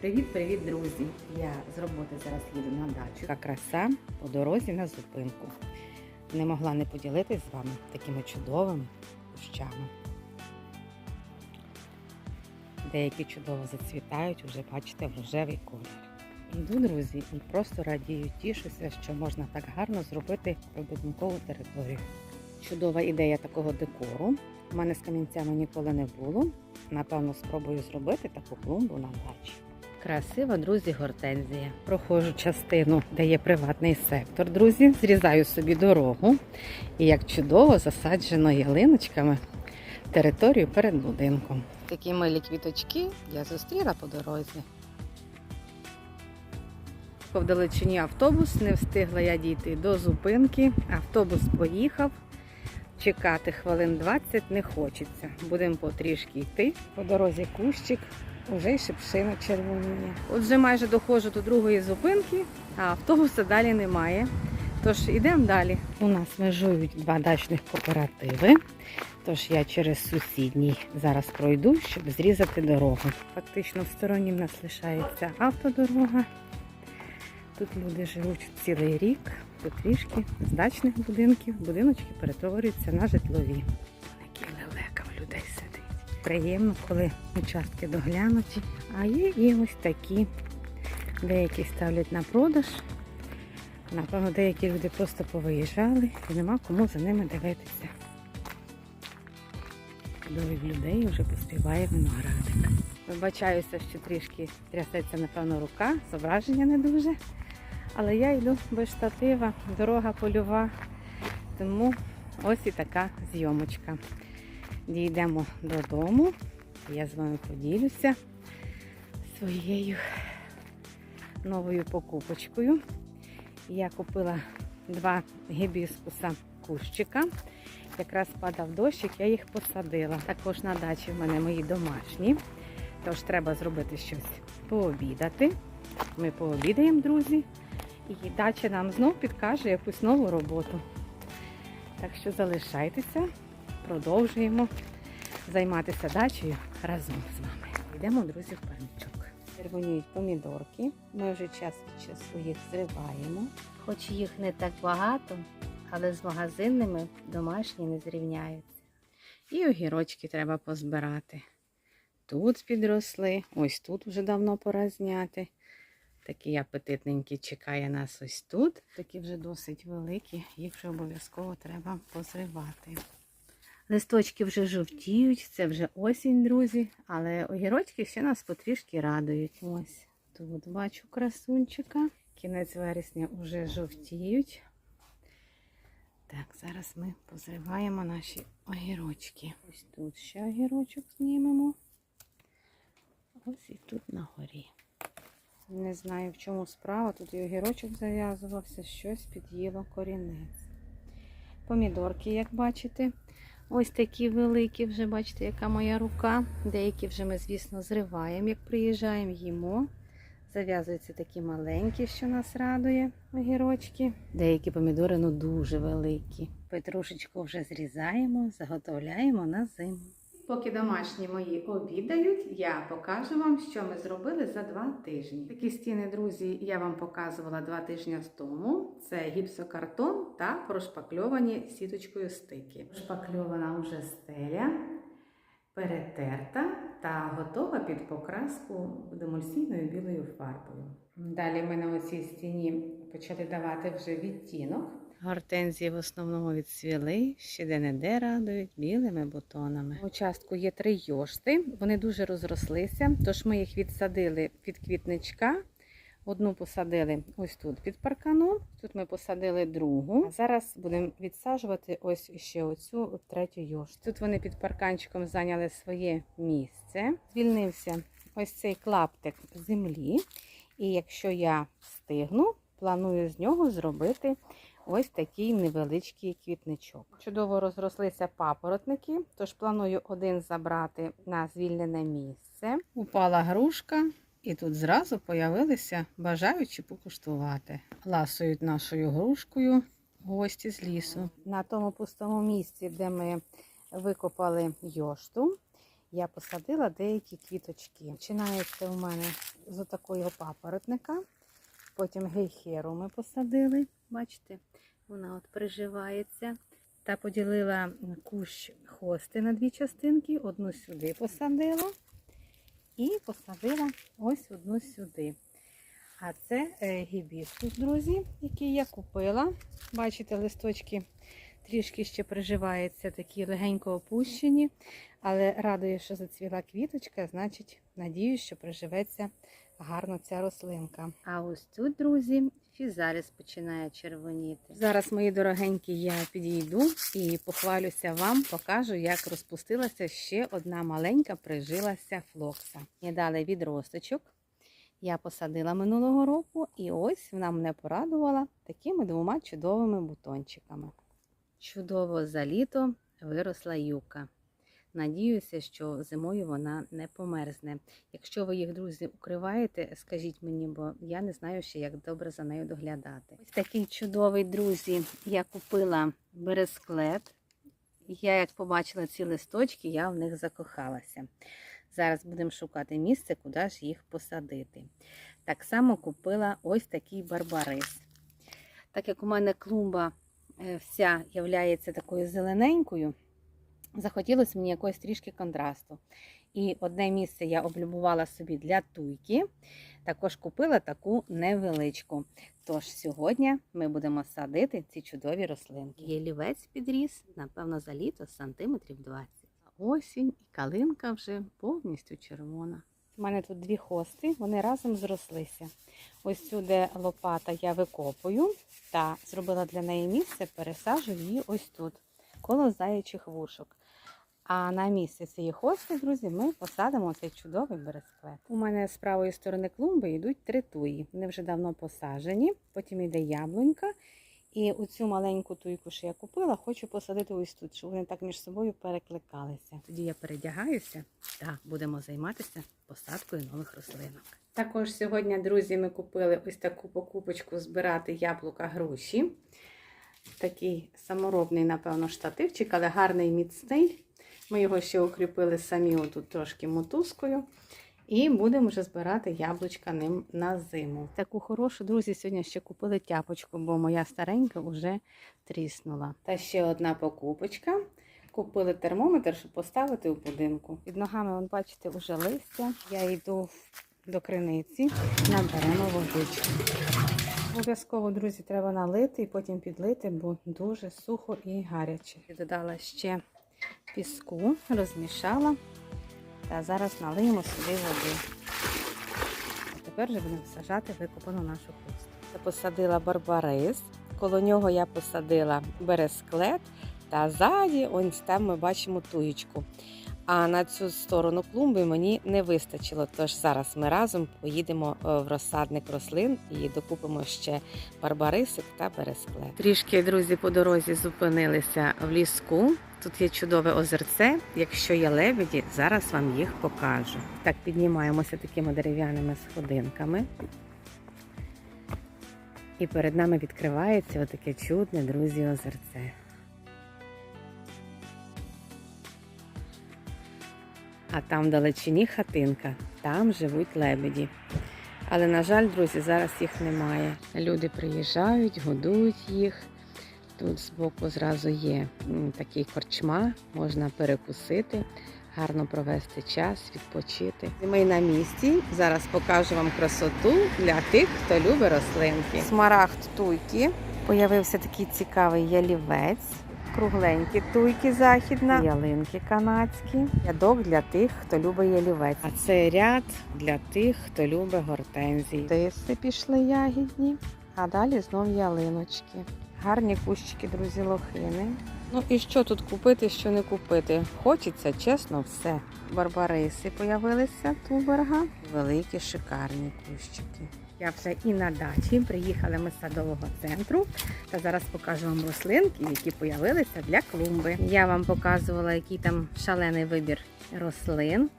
Привіт-привіт, друзі! Я з роботи зараз їду на дачу. Така краса по дорозі на зупинку. Не могла не поділитись з вами такими чудовими кущами. Деякі чудово зацвітають, вже бачите, в рожевий колір. Йду, друзі, і просто радію, тішуся, що можна так гарно зробити прибудинкову територію. Чудова ідея такого декору. У мене з камінцями ніколи не було. Напевно, спробую зробити таку клумбу на дачі. Красива, друзі, гортензія. Проходжу частину, де є приватний сектор, друзі. Зрізаю собі дорогу. І як чудово засаджено ялиночками територію перед будинком. Такі милі квіточки я зустріла по дорозі. В далечині автобус, не встигла я дійти до зупинки. Автобус поїхав. Чекати хвилин 20 не хочеться. Будемо потрішки йти. По дорозі кущик, уже й шипшина червоніє. Отже, майже доходжу до другої зупинки, а автобуса далі немає. Тож йдемо далі. У нас межують два дачних кооперативи. Тож я через сусідній зараз пройду, щоб зрізати дорогу. Фактично в стороні в нас лишається автодорога. Тут люди живуть цілий рік, потрішки з дачних будинків будиночки перетворюються на житлові. Який лелека в людей. Приємно, коли участки доглянуті. А є і ось такі. Деякі ставлять на продаж. Напевно, деякі люди просто повиїжджали і нема кому за ними дивитися. Чудові людей вже поспіває виноградик. Вибачаюся, що трішки трясеться, напевно, рука, зображення не дуже. Але я йду без штатива, дорога польова. Тому ось і така зйомочка. Дійдемо додому. Я з вами поділюся своєю новою покупочкою. Я купила два гібіскуса кущика. Якраз падав дощик, я їх посадила. Також на дачі в мене мої домашні. Тож треба зробити щось пообідати. Ми пообідаємо, друзі. І дача нам знов підкаже якусь нову роботу. Так що залишайтеся, продовжуємо займатися дачею разом з вами. Йдемо, друзі, в парничок. Червоніють помідорки. Ми вже час від часу їх зриваємо. Хоч їх не так багато, але з магазинними домашні не зрівняються. І огірочки треба позбирати. Тут підросли, ось тут вже давно пора зняти. Такий апетитненький чекає нас ось тут. Такі вже досить великі, їх вже обов'язково треба позривати. Листочки вже жовтіють, це вже осінь, друзі, але огірочки ще нас потрішки радують. Ось тут бачу красунчика. Кінець вересня вже жовтіють. Так, зараз ми позриваємо наші огірочки. Ось тут ще огірочок знімемо. Ось і тут на горі. Не знаю, в чому справа. Тут і огірочок зав'язувався, щось під'їло корінець. Помідорки, як бачите, ось такі великі, вже бачите, яка моя рука. Деякі вже ми, звісно, зриваємо, як приїжджаємо, їмо. Зав'язуються такі маленькі, що нас радує огірочки. Деякі помідори ну дуже великі. Петрушечку вже зрізаємо, заготовляємо на зиму. Поки домашні мої обідають, я покажу вам, що ми зробили за два тижні. Такі стіни, друзі, я вам показувала два тижні тому. Це гіпсокартон та прошпакльовані сіточкою стики. Прошпакльована вже стеля, перетерта та готова під покраску демульсійною білою фарбою. Далі ми на оцій стіні почали давати вже відтінок. Гортензії в основному відцвіли, ще де-не-де радують білими бутонами. У участку є три йошти, вони дуже розрослися, тож ми їх відсадили від квітничка. Одну посадили ось тут під парканом, тут ми посадили другу. Зараз будемо відсаджувати ось ще оцю третю йошту. Тут вони під парканчиком зайняли своє місце. Звільнився ось цей клаптик землі. І якщо я встигну, планую з нього зробити ось такий невеличкий квітничок. Чудово розрослися папоротники, тож планую один забрати на звільнене місце. Упала грушка, і тут зразу появилися бажаючі покуштувати. Ласують нашою грушкою гості з лісу. На тому пустому місці, де ми викопали йошту, я посадила деякі квіточки. Починається у мене з отакого папоротника. Потім гейхеру ми посадили. Бачите, вона от приживається. Та поділила кущ хости на дві частинки. Одну сюди посадила і посадила ось одну сюди. А це е, гібіскус, друзі, який я купила. Бачите, листочки трішки ще приживаються, такі легенько опущені, але радує, що зацвіла квіточка, значить, надіюсь, що приживеться гарно ця рослинка. А ось тут, друзі, фізаріс починає червоніти. Зараз, мої дорогенькі, я підійду і похвалюся вам, покажу, як розпустилася ще одна маленька прижилася флокса. Мені дали відросточок. Я посадила минулого року, і ось вона мене порадувала такими двома чудовими бутончиками. Чудово за літо виросла юка. Надіюся, що зимою вона не померзне. Якщо ви їх, друзі, укриваєте, скажіть мені, бо я не знаю ще, як добре за нею доглядати. Ось такий чудовий, друзі, я купила бересклет. Я, як побачила ці листочки, я в них закохалася. Зараз будемо шукати місце, куди ж їх посадити. Так само купила ось такий барбарис. Так як у мене клумба е, вся являється такою зелененькою, захотілося мені якогось трішки контрасту. І одне місце я облюбувала собі для туйки. Також купила таку невеличку. Тож сьогодні ми будемо садити ці чудові рослинки. Єлівець підріс, напевно, за літо сантиметрів 20. Осінь і калинка вже повністю червона. У мене тут дві хости, вони разом зрослися. Ось сюди лопата я викопую та зробила для неї місце, пересаджу її ось тут, коло заячих вушок. А на місце цієї хости, друзі, ми посадимо цей чудовий бересклет. У мене з правої сторони клумби йдуть три туї. Вони вже давно посаджені, потім йде яблунька. І оцю маленьку туйку, що я купила, хочу посадити ось тут, щоб вони так між собою перекликалися. Тоді я передягаюся та будемо займатися посадкою нових рослинок. Також сьогодні, друзі, ми купили ось таку покупочку збирати яблука груші. Такий саморобний, напевно, штативчик, але гарний міцний. Ми його ще укріпили самі отут трошки мотузкою. І будемо вже збирати яблучка ним на зиму. Таку хорошу, друзі, сьогодні ще купили тяпочку, бо моя старенька вже тріснула. Та ще одна покупочка. Купили термометр, щоб поставити у будинку. Під ногами, вон, бачите, вже листя. Я йду до криниці, наберемо водичку. Обов'язково, друзі, треба налити і потім підлити, бо дуже сухо і гаряче. Додала ще піску, розмішала. Та зараз налиємо сюди води. А тепер вже будемо сажати викопану нашу хусту. Посадила барбарис, коло нього я посадила бересклет, та ззаді, ось там ми бачимо туєчку. А на цю сторону клумби мені не вистачило. Тож зараз ми разом поїдемо е, в розсадник рослин і докупимо ще барбарисик та бересклет. Трішки, друзі, по дорозі зупинилися в ліску. Тут є чудове озерце. Якщо є лебеді, зараз вам їх покажу. Так, піднімаємося такими дерев'яними сходинками. І перед нами відкривається отаке чудне, друзі, озерце. А там вдалечині хатинка, там живуть лебеді. Але, на жаль, друзі, зараз їх немає. Люди приїжджають, годують їх. Тут збоку зразу є такий корчма, можна перекусити, гарно провести час, відпочити. Ми на місці. Зараз покажу вам красоту для тих, хто любить рослинки. Смарагд туйки. Появився такий цікавий ялівець. Кругленькі туйки західна, ялинки канадські. Рядок для тих, хто любить ялівець. А це ряд для тих, хто любить гортензії. Тиси пішли ягідні, а далі знов ялиночки. Гарні кущики, друзі, лохини. Ну і що тут купити, що не купити? Хочеться, чесно, все. Барбариси появилися туберга. Великі, шикарні кущики. Я вже і на дачі приїхали ми з садового центру. Та зараз покажу вам рослинки, які появилися для клумби. Я вам показувала, який там шалений вибір рослин.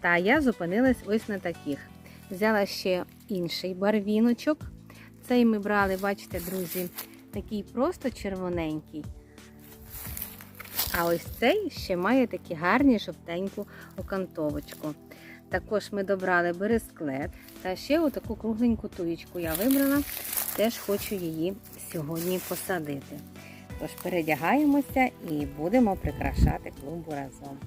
Та я зупинилась ось на таких. Взяла ще інший барвіночок. Цей ми брали, бачите, друзі, такий просто червоненький. А ось цей ще має такі гарні жовтеньку окантовочку. Також ми добрали бересклет та ще отаку кругленьку туєчку я вибрала. Теж хочу її сьогодні посадити. Тож передягаємося і будемо прикрашати клумбу разом.